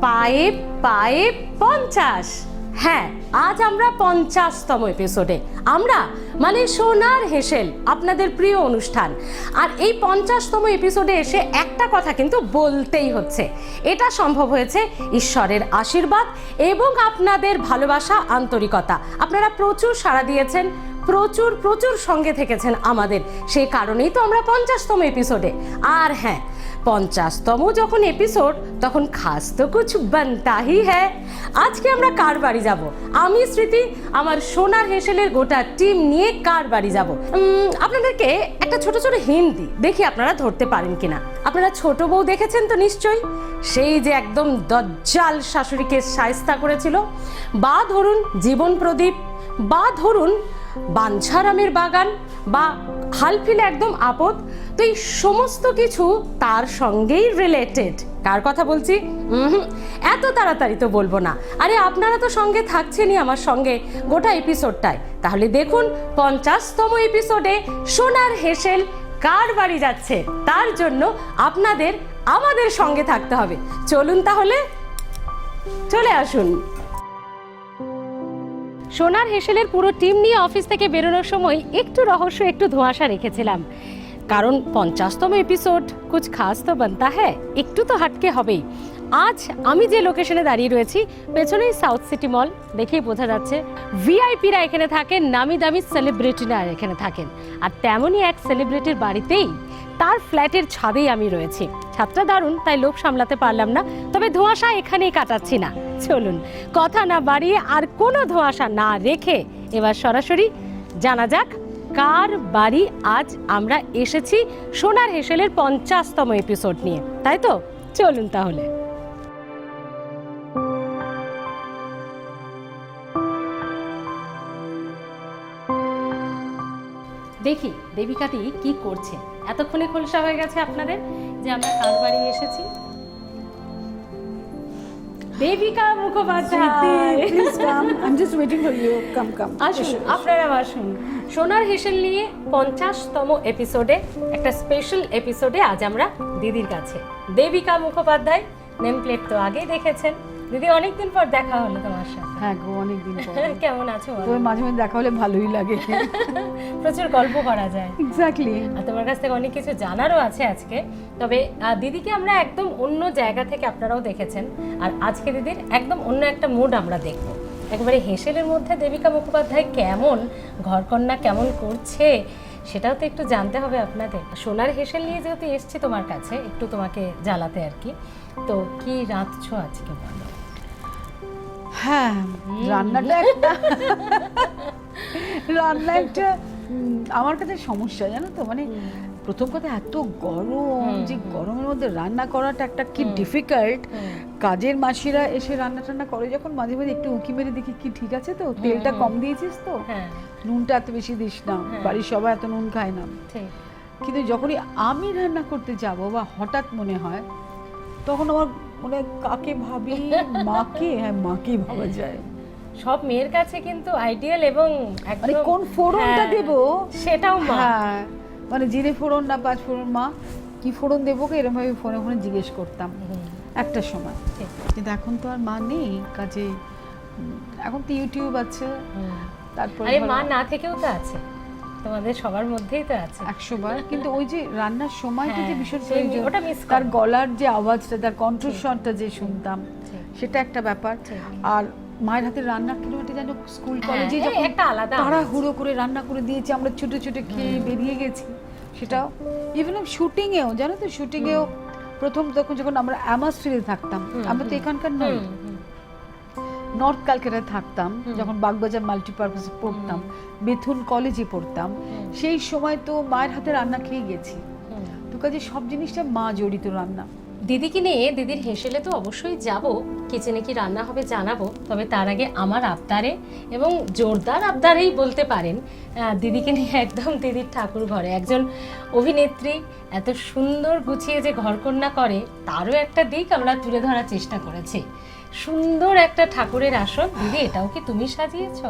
পায়ে পায়ে পঞ্চাশ। হ্যাঁ আজ আমরা পঞ্চাশতম এপিসোডে আমরা মানে সোনার হেসেল, আপনাদের প্রিয় অনুষ্ঠান। আর এই পঞ্চাশতম এপিসোডে এসে একটা কথা কিন্তু বলতেই হচ্ছে। এটা সম্ভব হয়েছে ঈশ্বরের আশীর্বাদ এবং আপনাদের ভালোবাসা, আন্তরিকতা। আপনারা প্রচুর সাড়া দিয়েছেন, প্রচুর প্রচুর সঙ্গে থেকেছেন আমাদের। সেই কারণেই তো আমরা পঞ্চাশতম এপিসোডে আর হ্যাঁ পঞ্চাশতম যখন এপিসোড তখন খাস তো কুছ বানতা হি হ্যাঁ আজকে আমরা কার বাড়ি যাব? আমি স্মৃতি, আমার সোনার হেসেলের গোটা টিম নিয়ে কার বাড়ি যাব? আপনাদেরকে একটা ছোট ছোট হিন্ট দিই। দেখি আপনারা ধরতে পারেন কিনা। আপনারা ছোট বউ দেখেছেন তো নিশ্চয়ই? সেই যে একদম দজ্জাল শাশুড়িকে সায়স্তা করেছিল। বা ধরুন জীবন প্রদীপ, বা ধরুন বাঞ্ছারামের বাগান, বা হালফিলে একদম আপদ। তো এই সমস্ত কিছু তার সঙ্গেই রিলেটেড কার কথা বলছি? এত তাড়াতাড়ি তো বলব না। আরে আপনারা তো সঙ্গে থাকছেনই আমার সঙ্গে গোটা এপিসোডটায় তাহলে দেখুন, পঞ্চাশতম এপিসোডে সোনার হেসেল কার বাড়ি যাচ্ছে? তার জন্য আপনাদের, আমাদের সঙ্গে থাকতে হবে। চলুন তাহলে, চলে আসুন। সোনার হেসেলের পুরো টিম নিয়ে অফিস থেকে বেরোনোর সময় একটু রহস্য, একটু ধোঁয়াশা রেখেছিলাম। কারণ পঞ্চাশতম এপিসোড কুছ খাস তো বানতা হ্যাঁ একটু তো হাটকে হবেই। আজ আমি যে লোকেশনে দাঁড়িয়ে রয়েছি, পেছনেই সাউথ সিটি মল দেখেই বোঝা যাচ্ছে ভিআইপিরা এখানে থাকেন, নামি দামি সেলিব্রিটিরা এখানে থাকেন। আর তেমনই এক সেলিব্রিটির বাড়িতেই, তার ফ্ল্যাটের ছাদেই আমি রয়েছি। ছাদটা দারুণ, তাই লোভ সামলাতে পারলাম না। তবে ধোঁয়াশা এখানেই কাটাচ্ছি না। চলুন, কথা না বাড়িয়ে আর কোনো ধোঁয়াশা না রেখে এবার সরাসরি জানা যাক, কার বাড়ি আজ আমরা এসেছি সোনার হেসেলের পঞ্চাশতম এপিসোড নিয়ে। তাই তো? চলুন তাহলে। দেখি দেবিকাটি কি করছে? এতক্ষণে খোলসা হয়ে গেছে আপনাদের যে আমরা কার বাড়ি এসেছি? দেবিকা মুখোপাধ্যায়. আসুন আপনারা আসুন। সোনার হেসেল নিয়ে পঞ্চাশতম এপিসোডে একটা স্পেশাল এপিসোডে আজ আমরা দিদির কাছে। দেবিকা মুখোপাধ্যায় নেম প্লেট তো আগেই দেখেছেন। দিদি অনেকদিন পর দেখা হলো তোমার সাথে। হ্যাঁ গো অনেকদিন পর। কেমন আছো? তোর মাঝে মাঝে দেখা হলে ভালোই লাগে। প্রচুর গল্প করা যায়। এক্স্যাক্টলি আর তোমার কাছ থেকে অনেক কিছু জানারও আছে আজকে। তবে দিদিকে আমরা একদম অন্য জায়গা থেকে আপনারাও দেখেছেন। আর আজকে দিদির একদম অন্য একটা মুড আমরা দেখব। একেবারে হেসেলের মধ্যে দেবিকা মুখোপাধ্যায় কেমন ঘরকন্যা কেমন করছে সেটাও তো একটু জানতে হবে আপনাদের। সোনার হেসেল নিয়ে যেহেতু এসছি তোমার কাছে একটু তোমাকে জ্বালাতে আর কি। তো কি রাঁধছো আজকে বলো? হ্যাঁ রান্নাটা একটা রান্না একটা আমার কাছে সমস্যা জানো তো? মানে প্রথম কথা এত গরম যে গরমের মধ্যে রান্না করাটা একটা কি ডিফিকাল্ট কাজের মাসিরা এসে রান্না টান্না করে যখন মাঝে মাঝে একটু উঁকি মেরে দেখি কি ঠিক আছে তো? তেলটা কম দিয়েছিস তো? হ্যাঁ। নুনটা এত বেশি দিস না। হ্যাঁ। বাড়ির সবাই এত নুন খায় না। কিন্তু যখনই আমি রান্না করতে যাব বা হঠাৎ মনে হয় তখন আমার মনে হয় কাকে ভাবি? মাকে? হ্যাঁ মাকে ভাবা যায়। সব মেয়ের কাছে কিন্তু আইডিয়াল এবং মানে কোন ফোড়নটা হ্যাঁ, দেব? সেটাও মা। হ্যাঁ মানে জিরে ফোড়ন না পাঁচ ফোড়ন মা কি ফোড়ন দেবো এরকম ভাবে ফোনে ফোনে জিজ্ঞেস করতাম একটা সময়। ঠিক। কিন্তু এখন তো আর মা নেই কাজে এখন তো ইউটিউব আছে। তারপরে মা না থেকেও তো আছে। তোমাদের সবার মধ্যেই তো আছে। একশো বার কিন্তু ওই যে রান্নার সময়টা যে হ্যাঁ, ভীষণ প্রয়োজন ওটা miss তার গলার যে আওয়াজটা তার কণ্ঠস্বরটা যে শুনতাম সেটা একটা ব্যাপার। আর মায়ের হাতে রান্না একটা যেন স্কুল হ্যাঁ, কলেজে যখন একটা আলাদা তারা হুড়ো করে রান্না করে দিয়েছে আমরা ছুটে ছুটে খেয়ে বেরিয়ে গেছি। সেটাও ইভেন শুটিংয়েও জানো তো শুটিংয়েও প্রথম তখন যখন আমরা অ্যামাস্ট্রিতে থাকতাম আমরা তো এখানকার নই। হুম, নর্থ ক্যালকাটায় থাকতাম যখন বাগবাজার মাল্টিপারপাসে পড়তাম বেথুন কলেজে পড়তাম সেই সময় তো মায়ের হাতে রান্না খেয়ে গেছি। তো কাজে সব জিনিসটা মা জড়িত রান্না। দিদিকে নিয়ে দিদির হেসেলে তো অবশ্যই যাব কিচেনে কি রান্না হবে জানাব তবে তার আগে আমার আবদারে এবং জোরদার আবদারেই বলতে পারেন দিদিকে নিয়ে একদম দিদির ঠাকুর ঘরে। একজন অভিনেত্রী এত সুন্দর গুছিয়ে যে ঘরকন্যা করে তারও একটা দিক আমরা তুলে ধরার চেষ্টা করেছি। সুন্দর একটা ঠাকুরের আসন। দিদি এটাও কি তুমি সাজিয়েছো?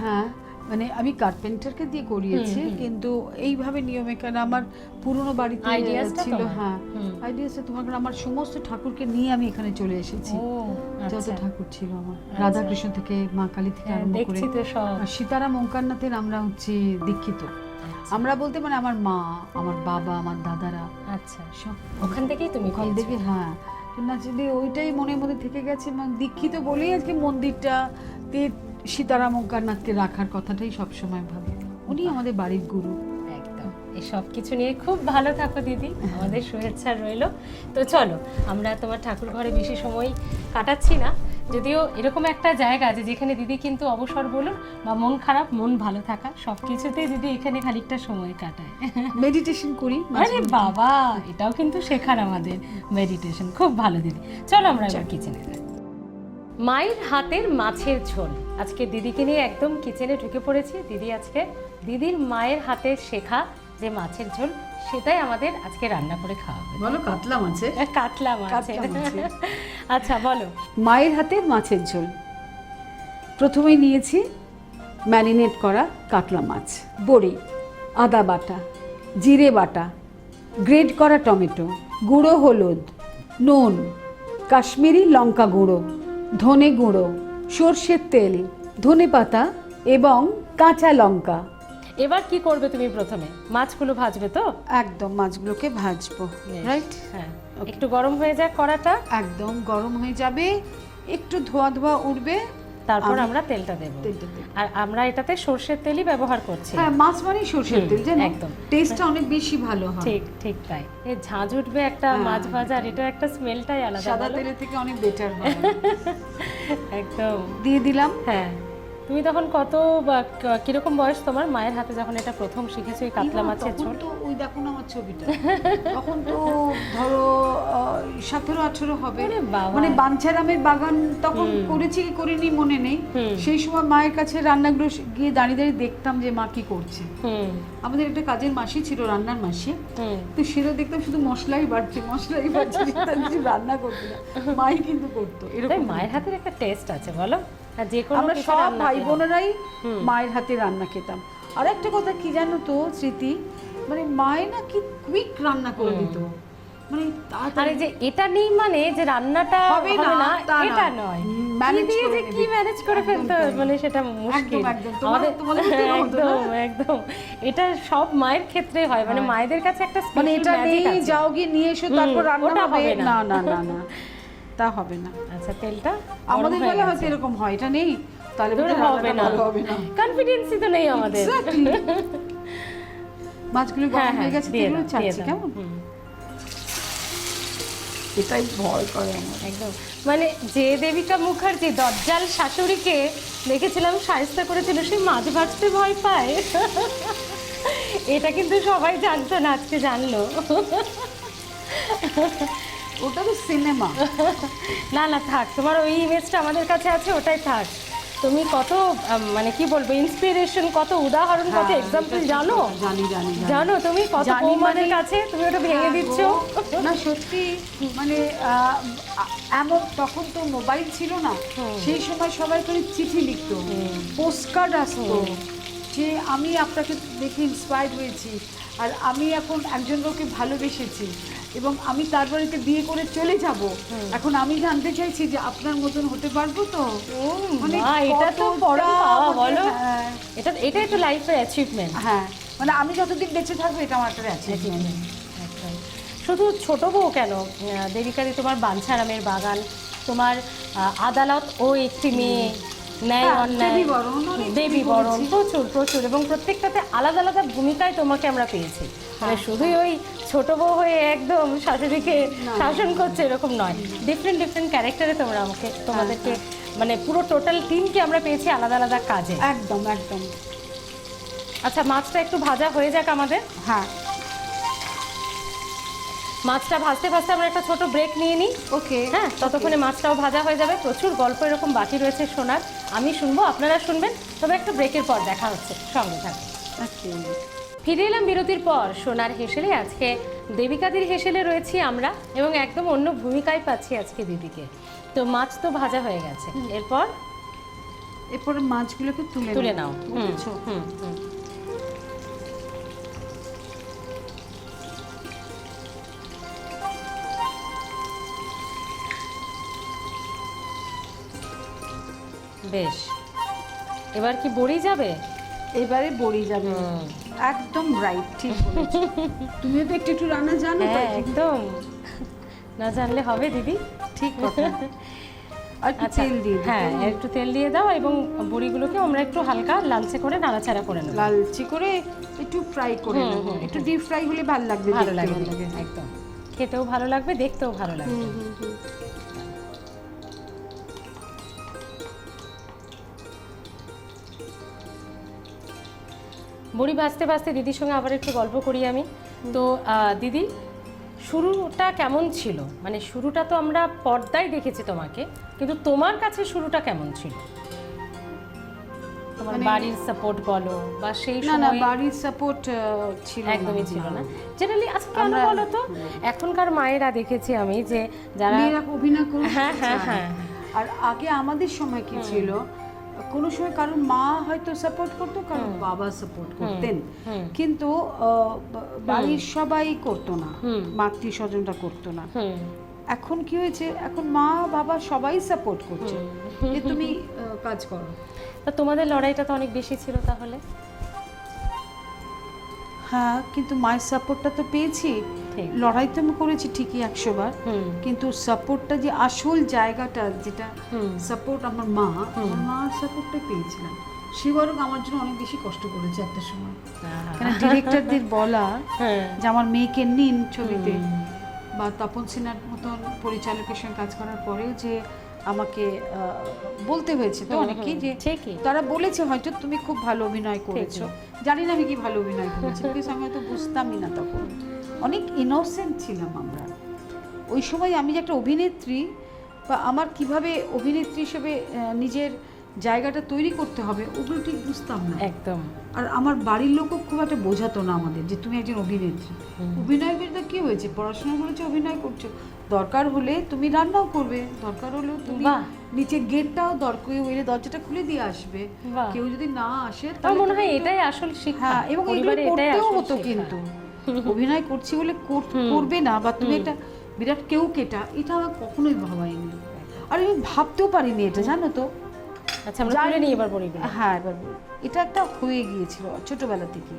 হ্যাঁ মানে আমি কার্পেন্টারকে দিয়ে করিয়েছি কিন্তু এইভাবে নিয়মে কেন আমার পুরনো বাড়িতে টা ছিল হ্যাঁ হুম। আইডিয়াসটা তোমার কারণ আমার সমস্ত ঠাকুরকে নিয়ে আমি এখানে চলে এসেছি। যত আচ্ছা। ঠাকুর ছিল আমার। রাধাকৃষ্ণ থেকে মা কালী থেকে হ্যাঁ, আরম্ভ করে সীতারাম ওঙ্কারনাথের আমরা হচ্ছে দীক্ষিত। আমরা বলতে মানে আমার মা আমার বাবা আমার দাদারা আচ্ছা। সব ওখান থেকেই তুমি ওখান থেকে হ্যাঁ। না, যদি ওইটাই মনের মধ্যে থেকে গেছে দীক্ষিত বলেই আজকে মন্দিরটা তে সীতারাম ওঙ্কারনাথকে রাখার কথাটাই সবসময় ভাবি। উনি আমাদের বাড়ির গুরু। একদম। এসব সব কিছু নিয়ে খুব ভালো থাকো, দিদি। আমাদের শুভেচ্ছা রইল। তো চলো, আমরা তোমার ঠাকুর ঘরে বেশি সময় কাটাচ্ছি না। যদিও এরকম একটা জায়গা যে যেখানে দিদি কিন্তু অবসর বলুন বা মন খারাপ মন ভালো থাকা সব কিছুতেই দিদি এখানে খানিকটা সময় কাটায়। মেডিটেশন করি আরে বাবা এটাও কিন্তু শেখার আমাদের মেডিটেশন খুব ভালো দিদি। চলো আমরা এবার কিচেনে যাই। মায়ের হাতের মাছের ঝোল। আজকে দিদিকে নিয়ে একদম কিচেনে ঢুকে পড়েছি। দিদি আজকে দিদির মায়ের হাতে শেখা যে মাছের ঝোল সেটাই আমাদের আজকে রান্না করে খাওয়াবে। বলো কাতলা মাছে? কাতলা মাছের। আচ্ছা বলো। মায়ের হাতে মাছের ঝোল। প্রথমেই নিয়েছি ম্যারিনেট করা কাতলা মাছ বড়ি আদা বাটা জিরে বাটা গ্রেড করা টমেটো গুঁড়ো হলুদ নুন কাশ্মীরি লঙ্কা গুঁড়ো ধনে গুঁড়ো সর্ষের তেল ধনে পাতা এবং কাঁচা লঙ্কা। এবার কি করবে তুমি প্রথমে? মাছগুলো ভাজবে তো? একদম মাছগুলোকে ভাজবো রাইট হ্যাঁ। একটু গরম হয়ে যাক কড়াটা। একদম গরম হয়ে যাবে একটু ধোয়া ধোয়া উঠবে। তারপর আমরা তেলটা দেব। আর আমরা এটাতে সর্ষের তেলই ব্যবহার করছি। হ্যাঁ মাছ মানেই সর্ষের তেল জানো? একদম। টেস্টটা অনেক বেশি ভালো হয়। ঠিক ঠিক তাই। এই ঝাঁঝ উঠবে একটা হ্যাঁ, মাছ ভাজার এটা একটা স্মেলটাই আলাদা সাদা তেলের থেকে অনেক বেটার হয়। একদম। দিয়ে দিলাম। হ্যাঁ। তুমি তখন কত বা কীরকম বয়স তোমার? মায়ের হাতে যখন এটা প্রথম শিখেছো এই কাতলা মাছের ঝোল? তো ওই দেখুন আমার ছবিটা। তখন তো ধরো সতেরো আঠেরো হবে। মানে বাঞ্ছারামের বাগান তখন করেছি কি করিনি মনে নেই। সেই সময় মায়ের কাছে রান্নাগুলো গিয়ে দাঁড়িয়ে দাঁড়িয়ে দেখতাম যে মা কি করছে। আমাদের একটা কাজের মাসি ছিল রান্নার মাসি। তো সেটা দেখতাম শুধু মশলাই বাড়ছে মশলাই বাড়ছে রান্না করতো না। মাই কিন্তু করতো এরকম। মায়ের হাতের একটা টেস্ট আছে বলো। যে কোনো আমরা সব ভাই বোনেরাই মায়ের হাতে রান্না খেতাম। আর একটা কথা কি জানো তো স্মৃতি? মানে মায়ে না কি কুইক রান্না করে দিত। মানে আর যে এটা নেই মানে যে রান্নাটা হবে না, এটা নয়। নয়। হুম, কি manage দিয়ে যে কি ম্যানেজ করে ফেলতে মানে সেটা মুশকিল। একদম? একদম একদম। এটা সব মায়ের ক্ষেত্রে হয়। মানে মায়েদের কাছে একটা মানে এটা নেই যাও গিয়ে নিয়ে এসো তারপর রান্না হবে। না না না। তা হবে না। আচ্ছা তেলটা আমাদের বেলা হয়তো এরকম হয় এটা নেই। তাহলে হবে না। হবে না। কনফিডেন্সই তো নেই আমাদের। মাছগুলো হ্যাঁ গরম হয়ে গেছে তেলও দাও, দিয়ে ছাড়ছে দাও। কেমন? এটাই ভয় করে আমার। একদম। মানে যে দেবিকা মুখার্জি দজ্জাল শাশুড়িকে দেখেছিলাম সাহিত্য করেছিল সেই মাছ ভাজতে ভয় পায়। এটা কিন্তু সবাই জানতো না আজকে জানলো। ওটা তো সিনেমা না না থাক তোমার ওই ইমেজটা আমাদের কাছে আছে ওটাই থাক। তুমি কত মানে কি বলব ইন্সপিরেশন কত উদাহরণ কত হ্যাঁ, এক্সাম্পল জানো? জানি জানি জানি। তুমি কত বৌমাদের মানে- কাছে তুমি ওটা ভেঙে হ্যাঁ দিচ্ছ? না সত্যি মানে এমন তখন তো মোবাইল ছিল না। সেই সময় সবাই করে চিঠি লিখতো পোস্টকার্ড আসতো যে আমি আপনাকে দেখে ইন্সপায়ার্ড হয়েছি। আর আমি এখন একজন লোককে ভালোবেসেছি। এবং আমি তার বাড়িতে বিয়ে করে চলে যাব। এখন আমি জানতে চাইছি যে আপনার মতন হতে পারব তো? মানে এটা তো পরম বলো। হ্যাঁ, এটা এটাই তো লাইফের অ্যাচিভমেন্ট হ্যাঁ মানে আমি যতদিন বেঁচে থাকব এটা আমার একটা অ্যাচিভমেন্ট শুধু ছোট বউ কেন? দেবিকারি তোমার বাঞ্ছারামের বাগান তোমার আদালত ও একটি মেয়ে। ন্যায় হ্যাঁ, অন্যায়। দেবী বরণ, দেবী বরণ প্রচুর প্রচুর। এবং প্রত্যেকটাতে আলাদা আলাদা ভূমিকায় তোমাকে আমরা পেয়েছি। মানে শুধুই ওই ছোট বউ হয়ে একদম শাশুড়িকে শাসন করছে এরকম নয়। ডিফারেন্ট ডিফারেন্ট ক্যারেক্টারে তোমরা আমাকে তোমাদেরকে মানে পুরো টোটাল টিমকে আমরা পেয়েছি আলাদা আলাদা কাজে। একদম একদম। আচ্ছা মাছটা একটু ভাজা হয়ে যাক আমাদের। হ্যাঁ। মাছটা ভাজতে ভাজতে আমরা একটা ছোট ব্রেক নিয়ে নিই। ওকে। হ্যাঁ ততক্ষণে মাছটাও ভাজা হয়ে যাবে। প্রচুর গল্প এরকম বাকি রয়েছে শোনার। আমি শুনব আপনারা শুনবেন। তবে একটা ব্রেকের পর দেখা হচ্ছে। সঙ্গে থাকুন। ফিরে এলাম বিরতির পর। সোনার হেসেলে আজকে দেবিকাদির হেসেলে রয়েছি আমরা এবং একদম অন্য ভূমিকায় পাচ্ছি আজকে দিদিকে। তো মাছ তো ভাজা হয়ে গেছে। এরপর? এরপরে মাছগুলোকে তুলে তুলে নাও। হুম হুম হুম। বেশ। এবার কি বড়ি যাবে? এবারে বড়ি যাবে। একদম রাইট ঠিক বলেছ। তুমিও তো একটু একটু রান্না জানো হ্যাঁ একদম। না জানলে হবে দিদি। ঠিক কথা। আর আচ্ছা তেল দিয়ে। হ্যাঁ একটু তেল দিয়ে দাও এবং বড়িগুলোকে আমরা একটু হালকা লালচে করে নাড়াচাড়া করে নেব। লালচে করে একটু ফ্রাই করে নেব। একটু ডিপ ফ্রাই হলে ভালো লাগবে ভালো লাগবে একদম। খেতেও ভালো লাগবে দেখতেও ভালো লাগবে। বড়ি ভাজতে ভাজতে দিদির সঙ্গে আবার একটু গল্প করি আমি। তো দিদি শুরুটা কেমন ছিল? মানে শুরুটা তো আমরা পর্দায় দেখেছি তোমাকে কিন্তু তোমার কাছে শুরুটা কেমন ছিল? তোমার মানে- বাড়ির সাপোর্ট বলো বা সেই না বাড়ির সাপোর্ট ছিল একদমই ছিল না। জেনারেলি আচ্ছা কেন বলো তো? এখনকার মায়েরা দেখেছি আমি যে যারা মেয়েরা অভিনয় করতে হ্যাঁ, হ্যাঁ, হ্যাঁ। আর আগে আমাদের সময় কি ছিল? কোনো সময় কারণ মা হয়তো সাপোর্ট করতো কারণ বাবা সাপোর্ট করতেন। কিন্তু বাড়ির সবাই করতো না মাতৃ স্বজনটা করতো না। এখন কি হয়েছে? এখন মা বাবা সবাই সাপোর্ট করছে। যে তুমি কাজ করো। তা তোমাদের লড়াইটা তো অনেক বেশি ছিল তাহলে? হ্যাঁ কিন্তু মায়ের সাপোর্টটা তো পেয়েছি। লড়াই তো আমি করেছি ঠিকই একশো বার কিন্তু সাপোর্টটা যে আসল জায়গাটা যেটা সাপোর্ট আমার মা আমার মা সাপোর্টটা পেয়েছিলাম সে বরং আমার জন্য অনেক বেশি কষ্ট করেছে একটা সময়। কেন ডিরেক্টরদের বলা হ্যাঁ। যে আমার মেয়েকে নিন ছবিতে। বা তপন সিনহার মতন পরিচালকের সঙ্গে কাজ করার পরেও যে আমাকে বলতে হয়েছে তো অনেকেই যে তারা বলেছে হয়তো তুমি খুব ভালো অভিনয় করেছ। জানি না আমি কি ভালো অভিনয় করেছি আমি হয়তো বুঝতামই না তখন। অনেক ইনোসেন্ট ছিলাম আমরা। ওই সময় আমি যে একটা অভিনেত্রী বা আমার কীভাবে অভিনেত্রী হিসেবে নিজের জায়গাটা তৈরি করতে হবে ওগুলো ঠিক বুঝতাম না। একদম। আর আমার বাড়ির লোকও খুব একটা বোঝাতো না আমাদের যে তুমি একজন অভিনেত্রী। অভিনয় করতে কি হয়েছে? পড়াশোনা করেছ অভিনয় করছ। দরকার হলে তুমি রান্নাও করবে দরকার হলেও তুমি। নিচে গেটটাও দরকার হইলে দরজাটা খুলে দিয়ে আসবে। কেউ যদি না আসে তাহলে মনে হয় এটাই আসল শিক্ষা। হ্যাঁ এবং এগুলো করতেও হতো কিন্তু। অভিনয় করছি বলে করবে না বা তুমি একটা বিরাট কেউ কেটা এটা আমার কখনোই ভাবাইনি আর আমি ভাবতেও পারিনি এটা জানো তো? আচ্ছা আমরা তুলে নিই এবার বড়িগুলো হ্যাঁ এবার এটা একটা হয়ে গিয়েছিল ছোটবেলা থেকে।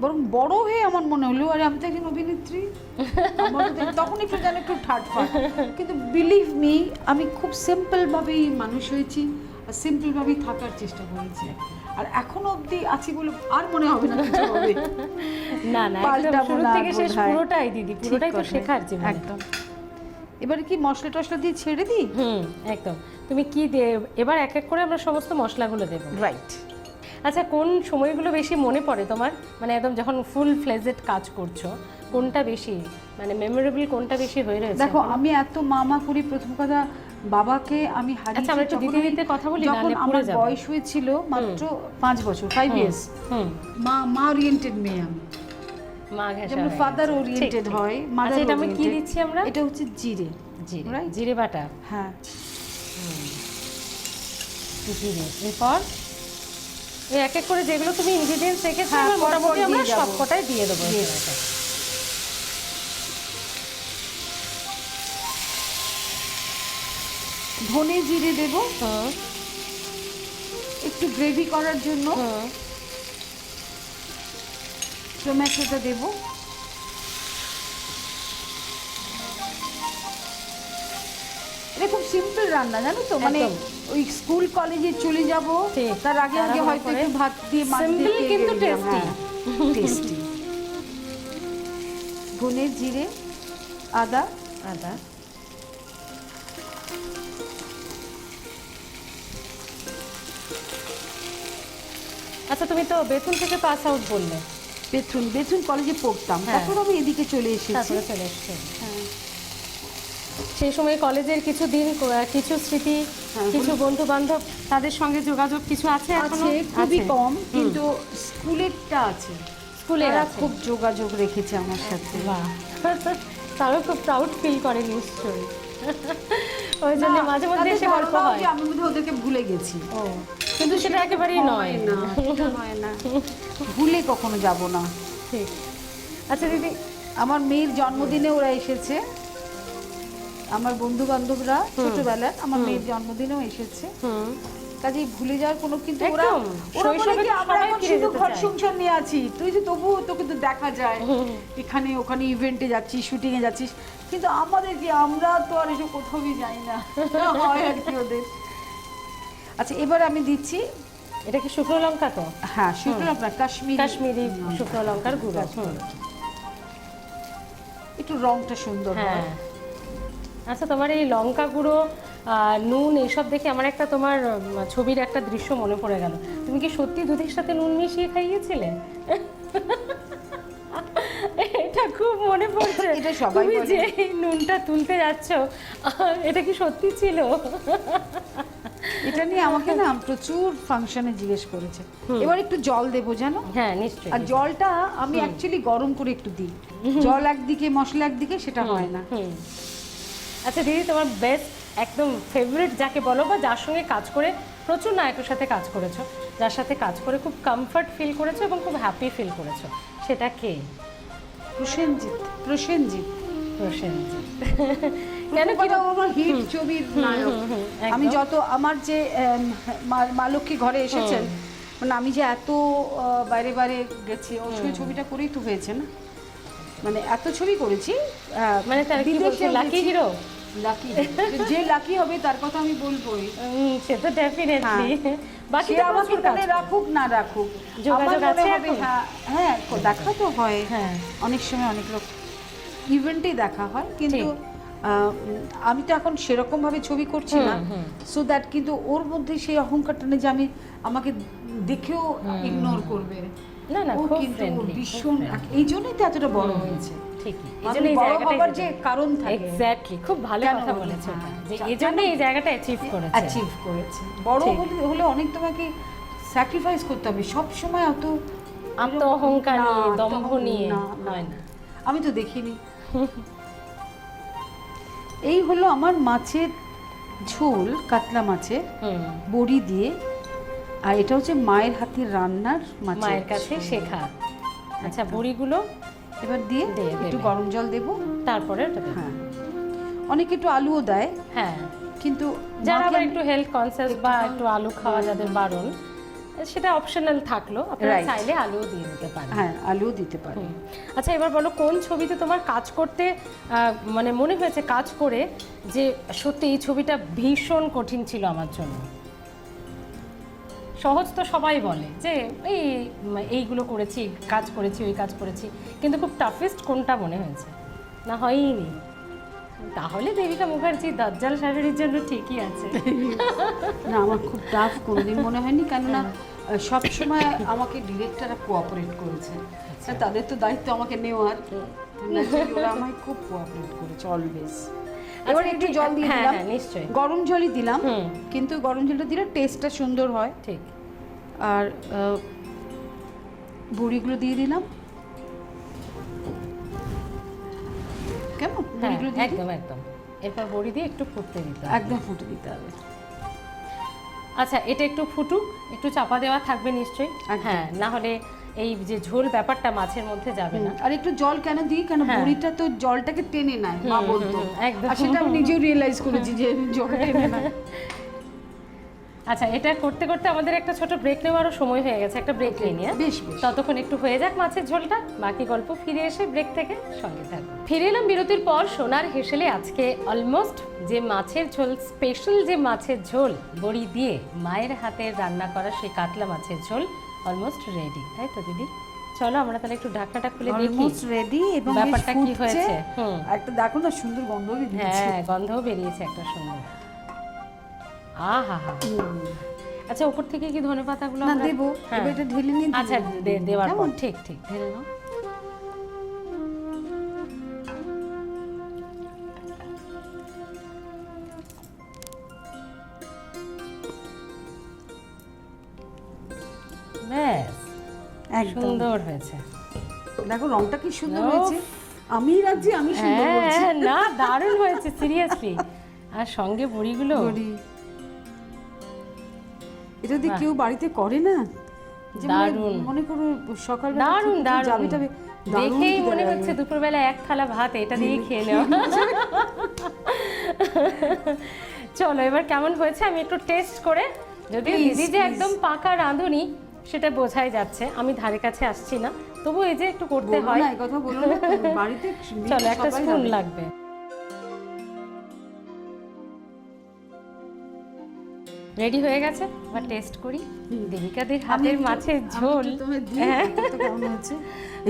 বরং বড় হয়ে আমার মনে হলো আরে আমি তো একজন অভিনেত্রী। আমার তো- তখন একটু যেন একটু ঠাট কিন্তু বিলিভ মি আমি খুব সিম্পল ভাবেই মানুষ হয়েছি আর সিম্পল ভাবেই থাকার চেষ্টা করেছি। আর এখনও অবধি আছি বলে আর মনে হবে না কিছু হবে। না না একদম শুরু থেকে শেষ পুরোটাই দিদি পুরোটাই তো শেখার জীবনে। একদম। এবারে কি মশলা টশলা দিয়ে ছেড়ে দিই? হুম একদম। তুমি কি দে এবার এক এক করে আমরা সমস্ত মশলাগুলো দেবো। রাইট আচ্ছা কোন সময়গুলো বেশি মনে পড়ে তোমার? মানে একদম যখন ফুল ফ্লেজেড কাজ করছ কোনটা বেশি? মানে মেমোরেবল কোনটা বেশি হয়ে রয়েছে? দেখো আমি এত মামা করি প্রথম কথা বাবাকে আমি আচ্ছা, আমরা একটু যখন দিতে দিতে কথা বলি, নাহলে পুড়ে আমার বয়স হয়েছিল মাত্র পাঁচ বছর ফাইভ ইয়ার্স মা মা ওরিয়েন্টেড মেয়ে আমি। মা যেমন ফাদার ওরিয়েন্টেড। হয় আচ্ছা মাদার এটা আমরা কি দিচ্ছি আমরা? এটা হচ্ছে জিরে। জিরে জিরে বাটা। হ্যাঁ। জিরে। এরপর? এক এক করে যেগুলো তুমি ইনগ্রেডিয়েন্টস রেখেছো হ্যাঁ, মোটামুটি আমরা। সবকটাই দিয়ে দেবো। ধনে জিরে দেব। একটু গ্রেভি করার জন্য। টমেটোটা দেব। এটা খুব সিম্পল রান্না জানো তো? মানে ওই স্কুল কলেজে চলে যাব। তার আগে আগে হয়তো। একটু ভাত দিয়ে মাছ দিয়ে কিন্তু tasty। হ্যাঁ, ধনে জিরে আদা। আদা। আচ্ছা তুমি তো বেতন থেকে পাস আউট বললে। বেথুন বেথুন কলেজে পড়তাম। হ্যাঁ। তারপর আমি এদিকে চলে এসেছি। তারপরে চলে এসছে। হ্যাঁ। সেই সময় কলেজের কিছু দিন কিছু স্মৃতি হ্যাঁ, কিছু বন্ধু বান্ধব তাদের সঙ্গে যোগাযোগ কিছু আছে এখনও? আছে। খুবই কম কিন্তু স্কুলেরটা আছে। স্কুলে তারা খুব যোগাযোগ রেখেছে আমার সাথে। বাহ। তারাও খুব প্রাউড ফিল করে নিশ্চয়ই। ওই জন্য মাঝে মধ্যে এসে গল্প হয়। আমি ওদেরকে ভুলে গেছি। ও। কিন্তু সেটা একেবারেই নয়। না সেটা নয় না। ভুলে কখনো যাব না। ঠিক। আচ্ছা দিদি আমার মেয়ের জন্মদিনে ওরা এসেছে। আমার বন্ধু বান্ধবরা ছোটবেলার আমার মেয়ের জন্মদিনেও এসেছে। কাজেই ভুলে যাওয়ার কোনো কিন্তু ওরা ওরা বলে কি আমরা এখন শুধু ঘর সংসার নিয়ে আছি। তুই যে তবুও তোকে তো দেখা যায়। এখানে ওখানে ইভেন্টে যাচ্ছিস শুটিং এ যাচ্ছিস। কিন্তু আমাদের কি আমরা তো আর এসব কোথাওই যাই না। হয় আর কি ওদের। আচ্ছা এবার আমি দিচ্ছি এটা কি শুকনো লঙ্কা তো? হ্যাঁ শুকনো আপনার কাশ্মীরি কাশ্মীরি শুকনো লঙ্কার গুঁড়ো। একটু রংটা সুন্দর হ্যাঁ। আচ্ছা তোমার এই লঙ্কা গুঁড়ো নুন এইসব দেখে আমার একটা তোমার ছবির একটা দৃশ্য মনে পড়ে গেল। তুমি কি সত্যি দুধের সাথে নুন মিশিয়ে খাইয়েছিলে? এটা খুব মনে পড়ছে। এটা সবাই যে এই নুনটা তুলতে যাচ্ছ এটা কি সত্যি ছিল? এটা নিয়ে আমাকে না প্রচুর ফাংশনে জিজ্ঞেস করেছে। এবার একটু জল দেবো জানো? হ্যাঁ নিশ্চয়ই। আর জলটা আমি অ্যাকচুয়ালি গরম করে একটু দিই। জল একদিকে মশলা একদিকে সেটা হয় না। আচ্ছা দিদি তোমার বেস্ট একদম ফেভারিট যাকে বলো বা যার সঙ্গে কাজ করে প্রচুর নায়কের সাথে কাজ করেছ যার সাথে কাজ করে খুব কমফর্ট ফিল করেছ এবং খুব হ্যাপি ফিল করেছ সেটা কে? প্রসেনজিৎ। প্রসেনজিৎ। প্রসেনজিৎ। হিট ছবির নায়ক। আমি যত আমার যে মা- লক্ষ্মী ঘরে এসেছেন মানে আমি যে এত বাইরে বাইরে গেছি ওর সঙ্গে ছবিটা করেই তো হয়েছে না? মানে এত ছবি করেছি মানে তার কি বলছে লাকি হিরো? লাকি যে লাকি হবে তার কথা আমি বলবোই। সে তো ডেফিনেটলি বাকি আমাকে রাখুক না রাখুক যোগাযোগ আমার আছে হ্যাঁ হ্যাঁ দেখা তো হয়। হ্যাঁ। অনেক সময় অনেক লোক ইভেন্টেই দেখা হয় কিন্তু আমি তো এখন সেরকম ভাবে ছবি করছি না। সো দ্যাট কিন্তু ওর মধ্যে সেই অহংকারটা নেই যে আমি আমাকে দেখেও ইগনোর করবে। না না ও খুব কিন্তু ফ্রেন্ডলি ভীষণ এই জন্যই তো এতটা বড় হয়েছে। ঠিকই। এই জন্য এই জায়গাটা যে কারণ থাকে এক্স্যাক্টলি খুব ভালো কেন কথা বলেছ যে এই জন্য এই জায়গাটা অ্যাচিভ করেছে অ্যাচিভ করেছে বড় হলে অনেক তোমাকে স্যাক্রিফাইস করতে হবে। সব সময় অত আত্ম অহংকার নিয়ে দম্ভ নিয়ে। হয় না। আমি তো দেখিনি। এই হলো আমার মাছের ঝোল কাতলা মাছের বড়ি দিয়ে। আর এটা হচ্ছে মায়ের হাতের রান্নার মায়ের কাছে শেখা। আচ্ছা বড়িগুলো এবার দিয়ে একটু গরম জল দেবো। তারপরে হ্যাঁ। অনেকে একটু আলুও দেয়। হ্যাঁ। কিন্তু যারা একটু হেলথ কনসিয়াস বা একটু আলু খাওয়া যাদের বারণ সেটা অপশনাল থাকল। আপনারা চাইলে আলুও দিয়ে দিতে পারেন। হ্যাঁ আলুও দিতে পারি হুম। আচ্ছা এবার বলো কোন ছবিতে তোমার কাজ করতে মানে মনে হয়েছে কাজ করে যে সত্যি এই ছবিটা ভীষণ কঠিন ছিল আমার জন্য? সহজ তো সবাই বলে যে এই এইগুলো করেছি কাজ করেছি ওই কাজ করেছি। কিন্তু খুব টাফেস্ট কোনটা মনে হয়েছে? না হয়ইনি। তাহলে দেবিকা মুখার্জি দাজ্জাল শাশুড়ির জন্য ঠিকই আছে। না আমার খুব টাফ কোনোদিন মনে হয়নি। কেননা সব সময় আমাকে ডিরেক্টররা কোঅপারেট করেছে। তা তাদের তো দায়িত্ব আমাকে নেওয়ার। ওরা আমায় খুব কোঅপারেট করেছে অলওয়েজ এবার একটু জল দিয়ে হ্যাঁ, দিলাম। হ্যাঁ, নিশ্চয়ই। গরম জলই দিলাম। কিন্তু গরম জলটা দিলে টেস্টটা সুন্দর হয়। ঠিক। আর বড়িগুলো দিয়ে দিলাম। কেমন? হ্যাঁ বড়িগুলো? একদম একদম। এরপর বড়ি দিয়ে একটু ফুটতে দিতে হবে। একদম ফুটে দিতে হবে। আচ্ছা এটা একটু ফুটুক একটু চাপা দেওয়া থাকবে নিশ্চয়ই। হ্যাঁ না হলে এই যে ঝোল ব্যাপারটা মাছের মধ্যে যাবে না। আর একটু জল কেন দিই? কেন হ্যাঁ। বড়িটা তো জলটাকে টেনে নেয় মা বলতো। আর সেটা আমি নিজেও রিয়েলাইজ করেছি যে জল টেনে নেয়। আচ্ছা এটা করতে করতে আমাদের একটা ছোট ব্রেক নেওয়ারও সময় হয়ে গেছে একটা ব্রেক নিয়ে নিয়ে। বেশ ততক্ষণ একটু হয়ে যাক মাছের ঝোলটা বাকি গল্প ফিরে এসে ব্রেক থেকে সঙ্গে থাকব। ফিরে এলাম বিরতির পর সোনার হেসেলে আজকে অলমোস্ট যে মাছের ঝোল স্পেশাল যে মাছের ঝোল বড়ি দিয়ে মায়ের হাতের রান্না করা সেই কাতলা মাছের ঝোল অলমোস্ট রেডি তাই তো দিদি? চলো আমরা তাহলে একটু ঢাকনাটা খুলে দেখি। অলমোস্ট রেডি এবং ব্যাপারটা কি হয়েছে? আর একটা দেখো না সুন্দর গন্ধ বেরিয়েছে। হ্যাঁ গন্ধও বেরিয়েছে একটা সুন্দর আহা হা আচ্ছা উপর থেকে কি ধনে পাতাগুলো না দেবো। হ্যাঁ। এটা ঢেলে নিয়ে আচ্ছা দেওয়ার পর। ঠিক ঠিক ঢেলে নাও। ব্যাস। সুন্দর হয়েছে। দেখো রংটা কি সুন্দর হয়েছে। আমি রাজ্যে আমি সুন্দর বলছি হ্যাঁ না দারুণ হয়েছে সিরিয়াসলি আর সঙ্গে বড়িগুলো? করি। এটা দিয়ে কেউ বাড়িতে করে না? যে মনে- দারুণ। মনে করো সকালবেলা দারুণ ঠিক দারুণ। যাবে টাবে দেখেই মনে হচ্ছে দুপুরবেলা এক থালা ভাত এটা দিয়ে খেয়ে নেওয়া। চলো এবার কেমন হয়েছে আমি একটু টেস্ট করে। যদিও Please, দিদি যে একদম পাকা রাঁধুনি সেটা বোঝাই যাচ্ছে। আমি ধারে কাছে আসছি না। তবু এই যে একটু করতে হয়। কথা বলো বাড়িতে চলো একটা স্পুন লাগবে। রেডি হয়ে গেছে? এবার টেস্ট করি। দেবিকাদের হাতের মাছের ঝোল। হ্যাঁ।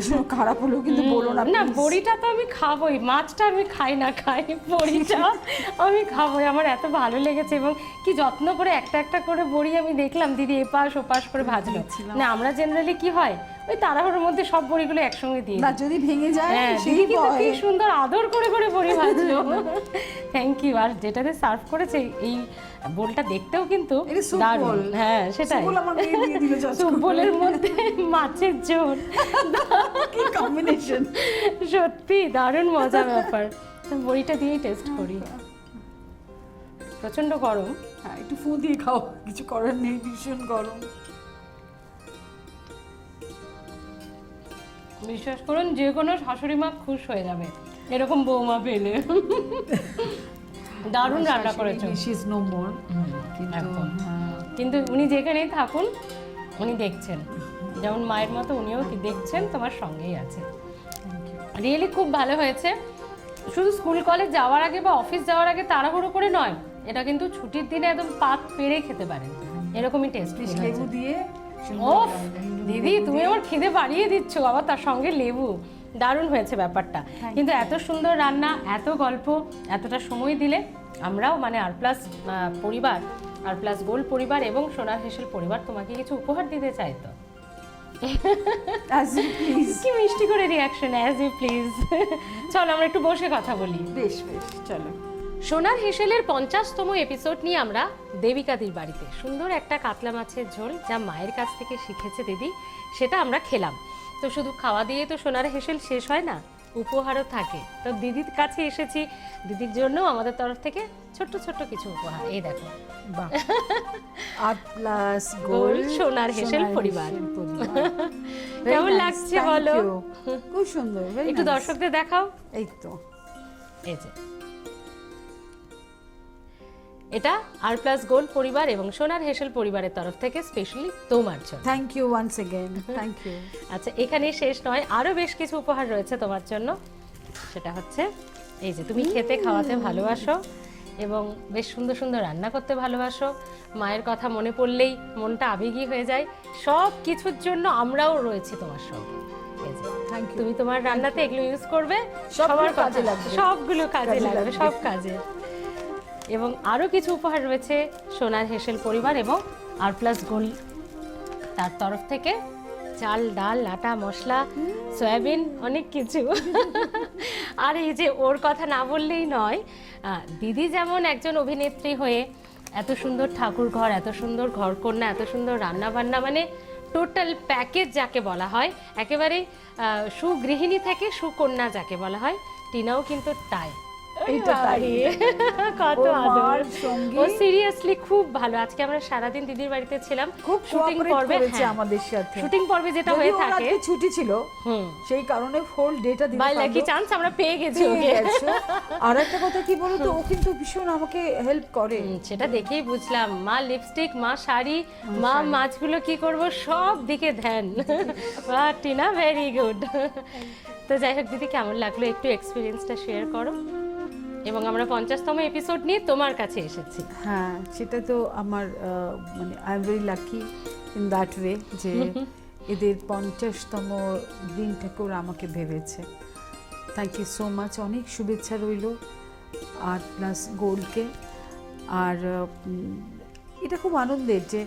এসব খারাপ হলেও কিন্তু বলো না না বড়িটা তো আমি খাবোই মাছটা আমি খাই না খাই বড়িটা আমি খাবোই আমার এত ভালো লেগেছে এবং কি যত্ন করে একটা একটা করে বড়ি আমি দেখলাম দিদি এপাশ ওপাশ করে ভাজলো। না আমরা জেনারেলি কি হয় ওই তাড়াহুড়োর মধ্যে সব বড়িগুলো একসঙ্গে দিয়ে না যদি ভেঙে যায় হ্যাঁ সেই কি সুন্দর আদর করে করে বড়ি ভাজলো। থ্যাংক ইউ আর যেটাতে সার্ভ করেছে এই বোলটা দেখতেও কিন্তু দারুণ। হ্যাঁ সেটাই। করে। বোলের মধ্যে মাছের ঝোল। কি কম্বিনেশন সত্যি দারুণ মজার ব্যাপার। বড়িটা দিয়েই টেস্ট করি। প্রচণ্ড গরম। হ্যাঁ একটু ফু দিয়ে খাও। কিছু করার নেই ভীষণ গরম। বিশ্বাস করুন যে কোনো শাশুড়ি মা খুশ হয়ে যাবে। এরকম বৌমা পেলে। দারুণ রান্না করেছ শি ইজ নো মোর কিন্তু হ্যাঁ, কিন্তু উনি যেখানেই থাকুন উনি দেখছেন। যেমন মায়ের মতো উনিও কি দেখছেন তোমার সঙ্গেই আছে। রিয়েলি খুব ভালো হয়েছে। শুধু স্কুল কলেজ যাওয়ার আগে বা অফিস যাওয়ার আগে তাড়াহুড়ো করে নয় এটা কিন্তু ছুটির দিনে একদম পাত পেরে খেতে পারেন। এরকমই টেস্ট লেবু দিয়ে ওফ দিদি তুমি আমার খিদে বাড়িয়ে দিচ্ছ। আবার তার সঙ্গে লেবু। দারুণ হয়েছে ব্যাপারটা। কিন্তু এত সুন্দর রান্না এত গল্প এতটা সময় দিলে আমরাও মানে আর প্লাস পরিবার আর প্লাস গোল পরিবার এবং সোনার হেসেল পরিবার তোমাকে কিছু উপহার দিতে চাই তো। অ্যাজ ইউ কি মিষ্টি করে রিয়াকশন অ্যাজ ইউ প্লিজ চলো আমরা একটু বসে কথা বলি। বেশ বেশ চলো। সোনার হেসেলের পঞ্চাশতম এপিসোড নিয়ে আমরা দেবিকাদির বাড়িতে। সুন্দর একটা কাতলা মাছের ঝোল যা মায়ের কাছ থেকে শিখেছে দিদি সেটা আমরা খেলাম। তো শুধু খাওয়া দিয়ে তো সোনার হেসেল শেষ হয় না উপহারও থাকে। তো দিদির কাছে এসেছি দিদির জন্য আমাদের তরফ থেকে ছোট্ট ছোট্ট কিছু উপহার। এই দেখো। আর প্লাস গোল গোল সোনার হেসেল পরিবার। কেমন লাগছে বলো? খুব সুন্দর একটু দর্শকদের দেখাও। এই তো। এই যে। এটা আর প্লাস গোল পরিবার এবং সোনার হেসেল পরিবারের তরফ থেকে স্পেশালি তোমার জন্য। Thank you once again thank you আচ্ছা এখানে শেষ নয় আরও বেশ কিছু উপহার রয়েছে তোমার জন্য। সেটা হচ্ছে এই যে তুমি খেতে খাওয়াতে ভালোবাসো এবং বেশ সুন্দর সুন্দর রান্না করতে ভালোবাসো। মায়ের কথা মনে পড়লেই মনটা আবেগী হয়ে যায়। সব কিছুর জন্য আমরাও রয়েছি তোমার সঙ্গে। তুমি তোমার রান্নাতে এগুলো ইউজ করবে সবগুলো সবার কাজে লাগবে। সবগুলো কাজে লাগবে। সব কাজে। এবং আরও কিছু উপহার রয়েছে সোনার হেসেল পরিবার এবং আর প্লাস গোল। তার তরফ থেকে চাল, ডাল, আটা, মশলা, সয়াবিন, অনেক কিছু। আর এই যে ওর কথা না বললেই নয় দিদি যেমন একজন অভিনেত্রী হয়ে এত সুন্দর ঠাকুর ঘর, এত সুন্দর ঘরকন্যা, এত সুন্দর রান্না বান্না মানে টোটাল প্যাকেজ যাকে বলা হয় একেবারে সুগৃহিণী থেকে, সুকন্যা যাকে বলা হয় টিনাও কিন্তু তাই। এইটা তাই। কত আদর। ও সিরিয়াসলি খুব ভালো। আজকে আমরা সারাদিন দিদির বাড়িতে ছিলাম। খুব শুটিং পর্বে হ্যাঁ। আমাদের সাথে। শুটিং পর্বে যেটা হয়ে থাকে। ছুটি ছিল হুম। সেই কারণে হোল ডেটা দিতে বাই লাকি চান্স আমরা পেয়ে গেছি ওকে। আর একটা কথা কি বলতো ও কিন্তু ভীষণ আমাকে হেল্প করে। সেটা দেখেই বুঝলাম। মা লিপস্টিক মা শাড়ি মা মাছগুলো কি করব সব দিকে ধ্যান। বাহ টিনা ভেরি গুড তো যাই হোক দিদি কেমন লাগল? একটু এক্সপিরিয়েন্সটা শেয়ার করো। এবং আমরা পঞ্চাশতম এপিসোড নিয়ে তোমার কাছে এসেছি। হ্যাঁ সেটা তো আমার মানে I am very lucky in that way যে এদের পঞ্চাশতম দিনটাকে ওরা আমাকে ভেবেছে। থ্যাংক ইউ সো মাচ অনেক শুভেচ্ছা রইল আর প্লাস গোলকে আর এটা খুব আনন্দের যে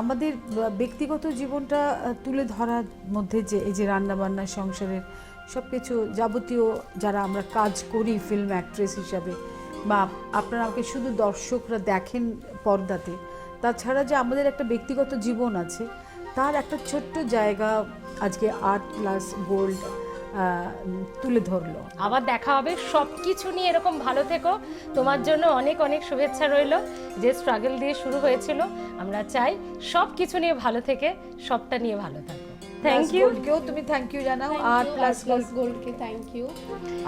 আমাদের ব্যক্তিগত জীবনটা তুলে ধরার মধ্যে যে এই যে রান্নাবান্না সংসারের সব কিছু যাবতীয় যারা আমরা কাজ করি ফিল্ম অ্যাক্ট্রেস হিসাবে, বা আপনারা আমাকে শুধু দর্শকরা দেখেন পর্দাতে, তাছাড়া যে আমাদের একটা ব্যক্তিগত জীবন আছে, তার একটা ছোট্ট জায়গা আজকে আর্ট প্লাস গোল্ড তুলে ধরলো। আবার দেখা হবে সব কিছু নিয়ে এরকম ভালো থেকো। তোমার জন্য অনেক অনেক শুভেচ্ছা রইল, যে স্ট্রাগল দিয়ে শুরু হয়েছিল। আমরা চাই সব কিছু নিয়ে ভালো থেকে, সবটা নিয়ে ভালো থাকো। থ্যাংক ইউ কেউ তুমি থ্যাংক ইউ জানাও আর প্লাস প্লাস গোল্ডকে থ্যাংক ইউ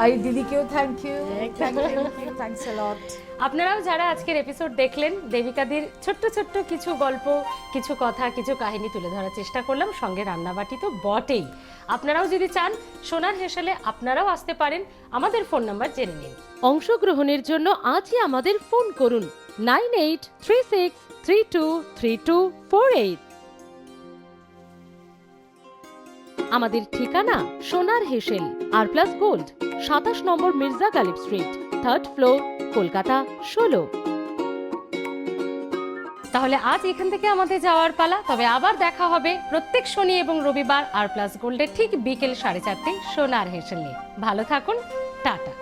আর দিদিকেও thank you thank you thanks a lot আপনারাও যারা আজকের এপিসোড দেখলেন দেবিকাদির ছোট্ট ছোট্ট কিছু গল্প কিছু কথা কিছু কাহিনী তুলে ধরার চেষ্টা করলাম সঙ্গে রান্নাবাটি তো বটেই আপনারাও যদি চান সোনার হেসেলে আপনারাও আসতে পারেন আমাদের ফোন নাম্বার জেনে নিন অংশগ্রহণের জন্য আজই আমাদের ফোন করুন nine eight three six three two three two four eight আমাদের ঠিকানা সোনার হেসেল, আর প্লাস গোল্ড, সাতাশ number Mirza Ghalib street, third floor, Kolkata, ষোলো। তাহলে আজ এখান থেকে আমাদের যাওয়ার পালা, তবে আবার দেখা হবে প্রত্যেক শনি এবং রবিবার, আর প্লাস গোল্ডের ঠিক বিকেল সাড়ে চারটে সোনার হেসেল নিয়ে। ভালো থাকুন, টাটা।